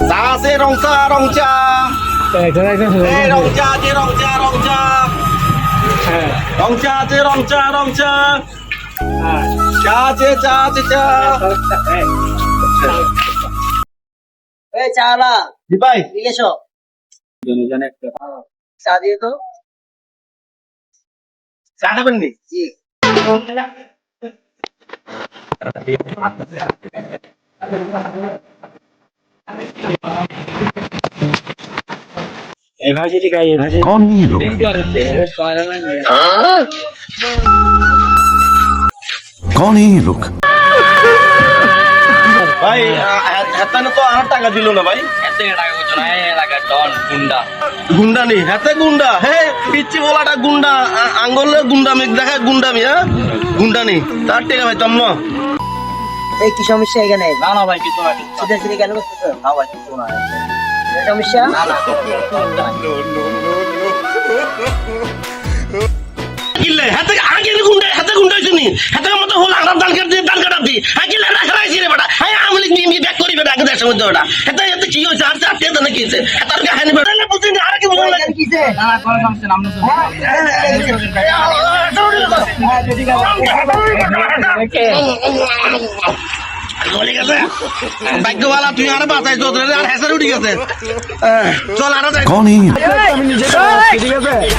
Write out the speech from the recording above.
চা আছে রং চা রং চা এই রং চা রং চা রং চা রং চা রং চা রং চা চা আছে চা আছে চা এই চালা জি ভাই দিকে এসো চা দিয়ে তো। চা খাবেন নি? জি। कौन है ये लोग कौन है ये लोग ভাই হেতানে তো আর টাকা দিল না ভাই গুন্ডা নি হাতে গুন্ডা হে পিচ্ছি বলাটা গুন্ডা আ- আঙ্গুলে গুন্ডা মেঘ দেখা গুন্ডা মি হ্যাঁ গুন্ডা নি তার টাকা পাইতাম না এই কি সমস্যা এখানে? না না ভাই কিছু না সিধে সিধে কেন করতেছো? না ভাই কিছু না। সমস্যা? না না। কিলে হাতে আগে গুন্ডা হাতে গুন্ডা শুনি হাতে মতো হল আরাম দাল কাটি দাল কাটা দি আগে না রাখাইছি রে বেটা। হাই আমলি মি মি ব্যাক করি বেটা আগে দেশ মধ্যে বেটা হাতে জিও যার যার তে দনে কিছে তার কে হানি তুই আর বাঁচাই আর হেসার উঠে গেছে চল আরও যাই ঠিক আছে